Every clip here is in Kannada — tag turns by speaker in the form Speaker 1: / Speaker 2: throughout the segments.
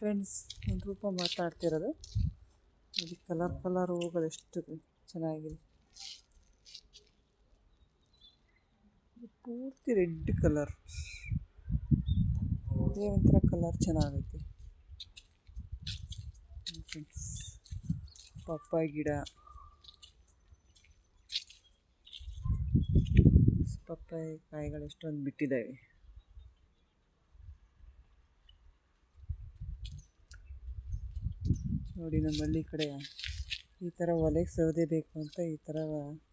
Speaker 1: ಫ್ರೆಂಡ್ಸ್ ರೂಪ ಮಾತಾಡ್ತಿರೋದು. ಅದು ಕಲರ್ ಕಲರ್ ಹೂಗಳು ಎಷ್ಟು ಚೆನ್ನಾಗಿದೆ. ಪೂರ್ತಿ ರೆಡ್ ಕಲರ್. ಅದೇ ಒಂಥರ ಕಲರ್ ಚೆನ್ನಾಗೈತೆ. ಫ್ರೆಂಡ್ಸ್, ಪಪ್ಪಾಯ ಗಿಡ. ಪಪ್ಪಾಯ ಕಾಯಿಗಳು ಎಷ್ಟೊಂದು ಬಿಟ್ಟಿದ್ದಾವೆ. ನೋಡಿ ನಮ್ಮ ಹಳ್ಳಿ ಕಡೆ ಈ ಥರ ಒಲೆಗೆ ಸೌದೆ ಬೇಕು ಅಂತ ಈ ಥರ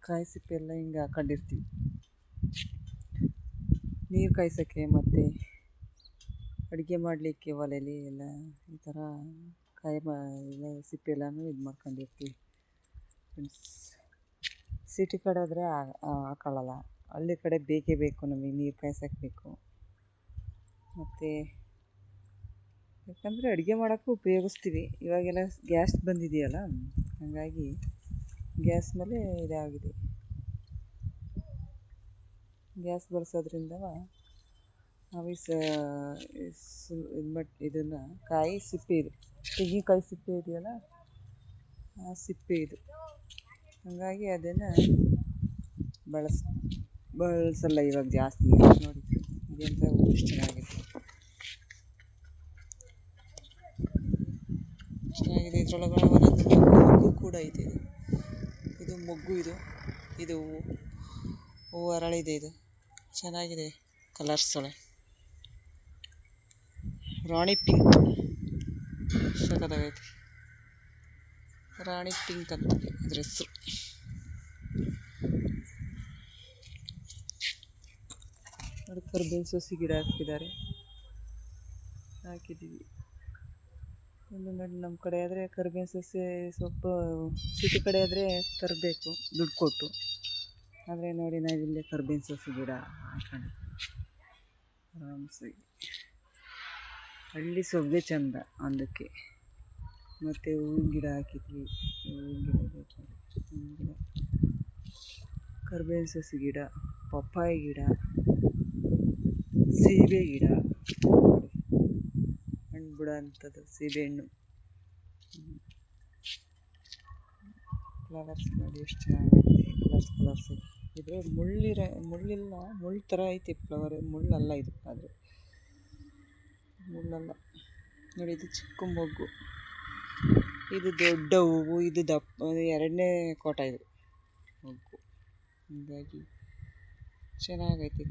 Speaker 1: ಕಾಯಿ ಸಿಪ್ಪೆ ಎಲ್ಲ ಹಿಂಗೆ ಹಾಕೊಂಡಿರ್ತೀವಿ. ನೀರು ಕಾಯಿಸೋಕ್ಕೆ ಮತ್ತು ಅಡುಗೆ ಮಾಡಲಿಕ್ಕೆ ಒಲೆಯಲ್ಲಿ ಎಲ್ಲ ಈ ಥರ ಕಾಯಿ ಮಾ, ಎಲ್ಲ ಸಿಪ್ಪೆ ಎಲ್ಲನೂ ಇದು ಮಾಡ್ಕೊಂಡಿರ್ತೀವಿ ಫ್ರೆಂಡ್ಸ್. ಸಿಟಿ ಕಡೆ ಆದರೆ ಹಾಕೊಳ್ಳಲ್ಲ ಹಳ್ಳಿ ಕಡೆ ಬೇಕೇ ಬೇಕು ನಮಗೆ ನೀರು ಕಾಯಿಸೋಕ್ಕೆ ಬೇಕು. ಮತ್ತು ಯಾಕಂದರೆ ಅಡುಗೆ ಮಾಡೋಕ್ಕೂ ಉಪಯೋಗಿಸ್ತೀವಿ. ಇವಾಗೆಲ್ಲ ಗ್ಯಾಸ್ ಬಂದಿದೆಯಲ್ಲ, ಹಾಗಾಗಿ ಗ್ಯಾಸ್ ಮೇಲೆ ಇದಾಗಿದೆ. ಗ್ಯಾಸ್ ಬಳಸೋದ್ರಿಂದ ನಾವು ಈ ಸ ಇದು ಮಟ್, ಇದನ್ನು ಕಾಯಿ ಸಿಪ್ಪೆ ಇದು, ತೆಂಗಿನಕಾಯಿ ಸಿಪ್ಪೆ ಇದೆಯಲ್ಲ, ಆ ಸಿಪ್ಪೆ ಇದು. ಹಾಗಾಗಿ ಅದನ್ನು ಬಳಸ, ಬಳಸಲ್ಲ ಇವಾಗ ಜಾಸ್ತಿ. ನೋಡಿ, ಇದೆಂತ ಚೆನ್ನಾಗಿದೆ ಒಂದೊಂದು ಮೊಗ್ಗು ಕೂಡ ಇದೆ ಇದು. ಮೊಗ್ಗು ಇದು. ಇದು ಹೂವು ಅರಳಿದೆ ಇದು. ಚೆನ್ನಾಗಿದೆ ಕಲರ್ಸ್ ಒಳೆ ರಾಣಿ ಪಿಂಕ್. ಸಖತ್ತಾಗೈತೆ ರಾಣಿ ಪಿಂಕ್ ಅಂತ ಇದ್ರ ಹೆಸರು. ಅದಕ್ಕೆ ಸೊಸಿ ಗಿಡ ಹಾಕಿದ್ದಾರೆ. ಹಾಕಿದ್ದೀವಿ. ಒಂದು ನೋಡಿ ನಮ್ಮ ಕಡೆ ಆದರೆ ಕರ್ಬೇವಿನ ಸಸಿ ಸೊಪ್ಪು, ಸಿಟಿ ಕಡೆ ಆದರೆ ತರಬೇಕು, ದುಡ್ಡು ಕೊಟ್ಟು. ಆದರೆ ನೋಡಿ ನಾವು ಇಲ್ಲೇ ಕರ್ಬೇವಿನ ಸಸಿ ಗಿಡ ಹಾಕೊಂಡು ಆರಾಮ್ಸಿ. ಹಳ್ಳಿ ಸೊಬ್ಬೆ ಚಂದ ಅದಕ್ಕೆ. ಮತ್ತು ಹೂವಿನ ಗಿಡ ಹಾಕಿದ್ವಿ. ಹೂವಿನ ಗಿಡ ಹೂವಿನ ಗಿಡ. ಕರ್ಬೇವಿನ ಸಸಿ ಗಿಡ, ಪಪ್ಪಾಯಿ ಗಿಡ, ಸೀಬೆ ಗಿಡ. ಬಿಡೋ ಅಂಥದ್ದು ಸೀಬೆಹಣ್ಣು ಫ್ಲವರ್ಸ್ ನೋಡಿ ಎಷ್ಟು ಚೆನ್ನಾಗೈತೆ. ಕಲರ್ಸ್ ಕಲರ್ಸ್ ಇದ್ರೆ ಮುಳ್ಳಿರ, ಮುಳ್ಳಿಲ್ಲ, ಮುಳ್ಳು ಥರ ಐತೆ ಫ್ಲವರ್ ಮುಳ್ಳಲ್ಲ ಇದು ಆದರೆ. ಮುಳ್ಳಲ್ಲ. ನೋಡಿ ಇದು ಚಿಕ್ಕ ಮೊಗ್ಗು. ಇದು ದೊಡ್ಡ ಹೂವು, ಇದು ದಪ್ಪ ಎರಡನೇ ಕೋಟ ಇದು ಮೊಗ್ಗು. ಹೀಗಾಗಿ ಚೆನ್ನಾಗೈತೆ.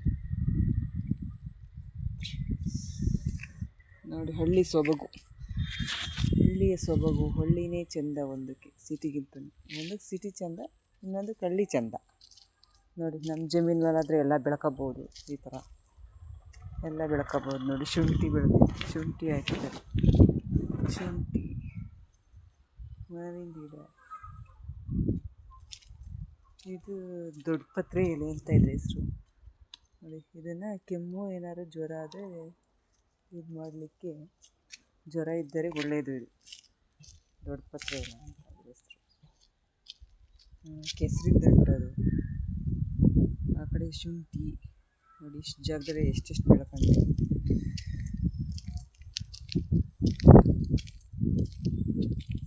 Speaker 1: ನೋಡಿ, ಹಳ್ಳಿ ಸೊಬಗು. ಹಳ್ಳಿಯ ಸೊಬಗು, ಹಳ್ಳಿನೇ ಚೆಂದ ಒಂದಕ್ಕೆ, ಸಿಟಿಗಿಂತ. ಒಂದಕ್ಕೆ ಸಿಟಿ ಚೆಂದ ಇನ್ನೊಂದಕ್ಕೆ ಹಳ್ಳಿ ಚೆಂದ. ನೋಡಿ, ನಮ್ಮ ಜಮೀನಲ್ಲಾದರೆ ಎಲ್ಲ ಬೆಳ್ಕೊಬೋದು ಈ ಥರ. ಎಲ್ಲ ಬೆಳ್ಕೊಬೋದು ನೋಡಿ, ಶುಂಠಿ ಬೆಳೆದು, ಶುಂಠಿ ಹಾಕಿದ್ದಾರೆ ಶುಂಠಿ ಮಾವಿನ ಗಿಡ. ಇದು ದೊಡ್ಡ ಪತ್ರೆ ಎಲೆ ಅಂತ ಇದೆ ಹೆಸರು. ನೋಡಿ, ಇದನ್ನು ಕೆಮ್ಮು ಏನಾದ್ರು ಜ್ವರ ಆದರೆ ಇದು ಮಾಡಲಿಕ್ಕೆ ಜ್ವರ ಇದ್ದರೆ ಒಳ್ಳೆಯದು ಇದು. ದೊಡ್ಡ ಪತ್ರೆ ಇಲ್ಲ ಅಂತ ಅದ್ರ ಹೆಸರು. ಕೆಸರಿನ ಅದು. ಆ ಕಡೆ ಶುಂಠಿ, ನೋಡಿ ಇಷ್ಟು ಜಾಗದಲ್ಲಿ ಎಷ್ಟೆಷ್ಟು ಬೆಳಕಂತ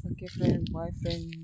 Speaker 1: ಓಕೆ ಫ್ರೆಂಡ್ ಬಾಯ್ ಫ್ರೆಂಡ್